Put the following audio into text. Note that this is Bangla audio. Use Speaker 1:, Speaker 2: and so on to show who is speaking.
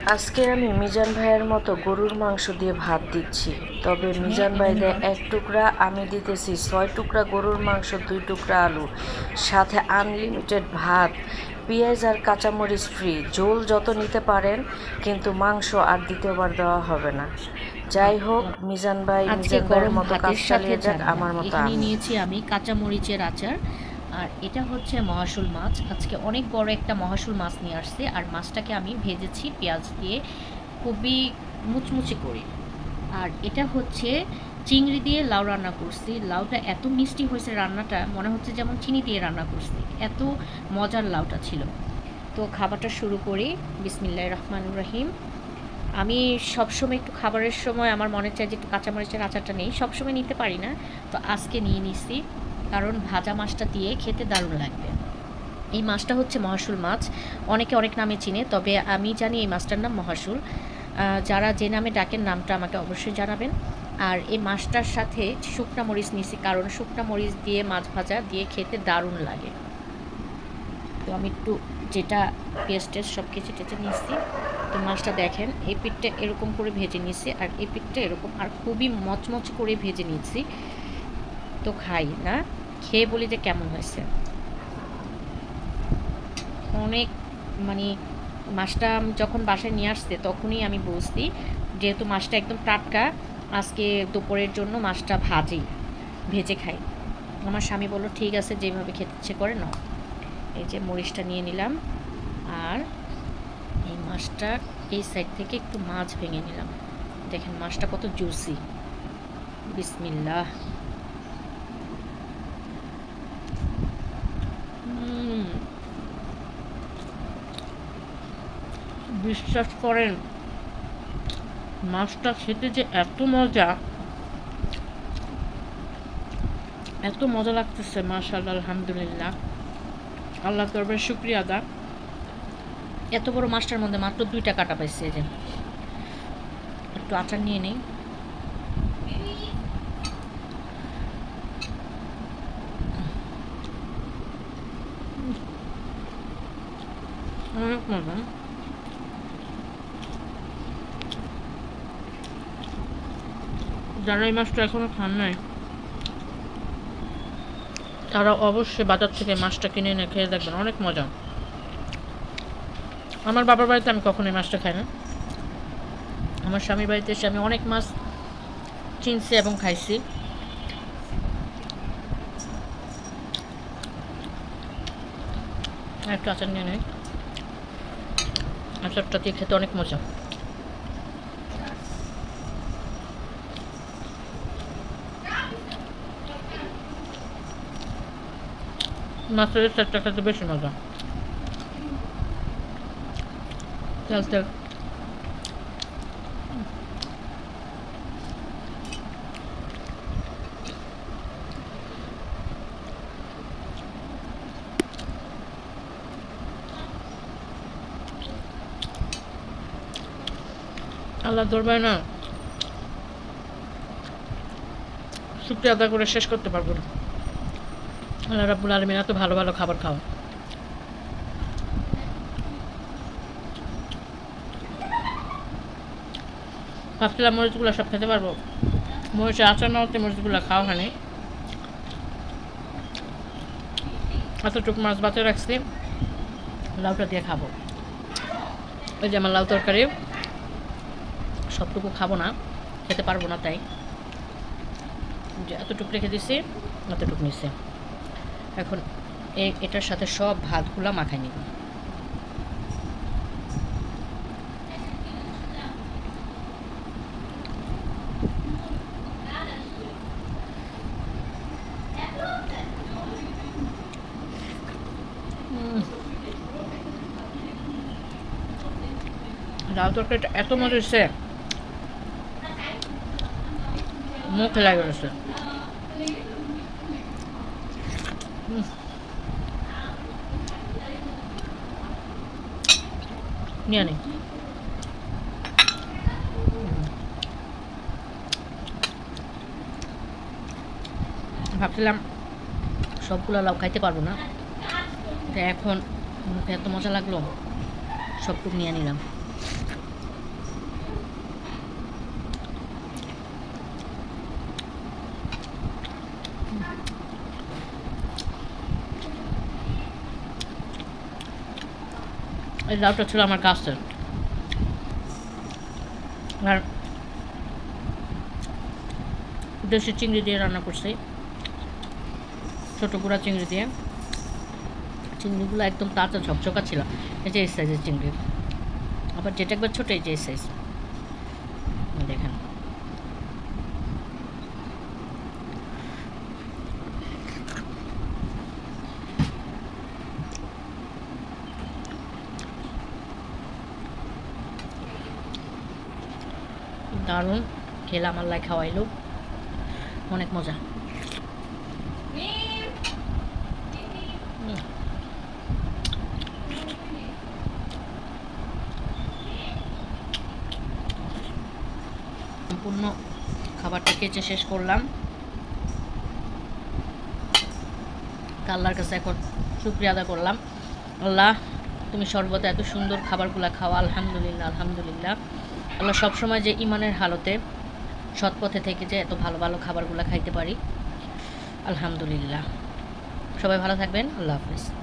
Speaker 1: আজকে আমি মিজান ভাইয়ের মতো গরুর মাংস দিয়ে ভাত দিচ্ছি। তবে মিজান ভাই দেয় এক টুকরা আমি দিতেছি ছয় টুকরা গরুর মাংস দুই টুকরা আলু সাথে আনলিমিটেড ভাত পেঁয়াজ আর কাঁচামরিচ ফ্রি ঝোল যত নিতে পারেন কিন্তু মাংস আর দ্বিতীয়বার দেওয়া হবে না। যাই হোক মিজান ভাই মিজান ভাইয়ের মতো কাজ চালিয়ে যাক আমার মতো আমি।
Speaker 2: নিয়েছি আমি কাঁচা মরিচের আচার। আর এটা হচ্ছে মহাশুল মাছ। আজকে অনেক বড় একটা মহাশুল মাছ নিয়ে আসছে। আর মাছটাকে আমি ভেজেছি পেঁয়াজ দিয়ে খুবই মুচমুচে করে। আর এটা হচ্ছে চিংড়ি দিয়ে লাউ রান্না করছি। লাউটা এত মিষ্টি হয়েছে রান্নাটা, মনে হচ্ছে যেমন চিনি দিয়ে রান্না করছি। এত মজার লাউটা ছিল। তো খাবারটা শুরু করি। বিসমিল্লা রহমান রহিম। আমি সবসময় একটু খাবারের সময় আমার মনে চায় যে একটু কাঁচামরিচের আচারটা নেই। সবসময় নিতে পারি না। তো আজকে নিয়ে নিছি। কারণ ভাজা মাছটা দিয়ে খেতে দারুণ লাগবে। এই মাছটা হচ্ছে মহাশুল মাছ। অনেকে অনেক নামে চিনে, তবে আমি জানি এই মাছটার নাম মহাশুল। যারা যে নামে ডাকেন, নামটা আমাকে অবশ্যই জানাবেন। আর এই মাছটার সাথে শুকনা মরিচ নিছি, কারণ শুকনা মরিচ দিয়ে মাছ ভাজা দিয়ে খেতে দারুণ লাগে। তো আমি একটু যেটা পেস্টের সব কিছু টেচে নিচ্ছি তো মাছটা দেখেন, এই পিঠটা এরকম করে ভেজে নিচ্ছি আর এই পিঠটা এরকম আর খুবই মচমচ করে ভেজে নিচ্ছি তো খাই, না? খেয়ে বলি যে কেমন হয়েছে। অনেক মানে মাছটা যখন বাসায় নিয়ে আসছে, তখনই আমি বুঝছি যেহেতু মাছটা একদম টাটকা, আজকে দুপুরের জন্য মাছটা ভাজি, ভেজে খাই। আমার স্বামী বলল, ঠিক আছে, যেভাবে খেতে ইচ্ছে করে নাও। এই যে মরিচটা নিয়ে নিলাম, আর এই মাছটা এই সাইড থেকে একটু মাছ ভেঙে নিলাম। দেখেন মাছটা কত জুসি বিসমিল্লাহ। বিশ্বাস করেন, মাছটা খেতে যে এত মজা এত মজা লাগতেছে, মাশাআল্লাহ, আলহামদুলিল্লাহ। আল্লাহ দরবারে শুক্রিয়া আদা। এত বড় মাছটার মধ্যে মাত্র দুইটা কাটা পাইছে যে। একটু আচার নিয়ে নেই। মজা যারা এই মাছটা এখনও খান নাই, তারা অবশ্যই বাজার থেকে মাছটা কিনে এনে খেয়ে দেখবেন, অনেক মজা। আমার বাবার বাড়িতে আমি কখনো এই মাছটা খাই না। আমার স্বামীর বাড়িতে এসে আমি অনেক মাছ চিনছি এবং খাইছি। একটু আচার নিয়ে নেই। আচারটা দিয়ে খেতে অনেক মজা। মাছের চারটা খেতে বেশি মজা। তেল তেল। আল্লাহ দরবারে না শুক্রিয়া আদা করে শেষ করতে পারব না। আল্লাহ রাব্বুল আলমিন এত ভালো ভালো খাবার খাওয়া। ভাবছিলাম মরিচগুলো সব খেতে পারব। মরিচের আচার হতে মরিচগুলো খাওয়া হয়নি। এতটুকু মাছ বাঁচিয়ে রাখছি। লাউটা দিয়ে খাব। ওই যে আমার লাউ তরকারি। সবটুকু খাব না, খেতে পারব না তাই। যে এতটুকু রেখে দিছি, এতটুকু নিচ্ছে এখন এটার সাথে সব ভাতগুলো মাখাই নিব। লাউ তরকারিটা এত মজা হয়েছে মুখে লাগে গেছে। নিয়ে ভাবছিলাম সবগুলো লাউ খাইতে পারব না। এখন মুখে এত মজা লাগল। সবটুকু নিয়ে নিলাম। এই লাউটা ছিল আমার গাছের আর দেশি চিংড়ি দিয়ে রান্না করছি। ছোটো গুঁড়া চিংড়ি দিয়ে। চিংড়িগুলো একদম তাজা ঝকঝকা ছিল, এই যে এই সাইজের চিংড়ি। আবার যেটা একবার ছোটো, এই যে এই সাইজ দেখেন দারুণ। খেলে আমার লাই খাওয়াইলো। অনেক মজা। সম্পূর্ণ খাবারটা কেচে শেষ করলাম। আল্লাহর কাছে এখন শুক্রিয়া আদা করলাম। আল্লাহ, তুমি সর্বদা এত সুন্দর খাবারগুলো খাওয়া, আলহামদুলিল্লাহ আলহামদুলিল্লাহ। আল্লাহ সবসময় যে ইমানের হালতে সৎ পথে থেকে যে এত ভালো ভালো খাবারগুলো খাইতে পারি, আলহামদুলিল্লাহ। সবাই ভালো থাকবেন, আল্লাহ হাফিজ।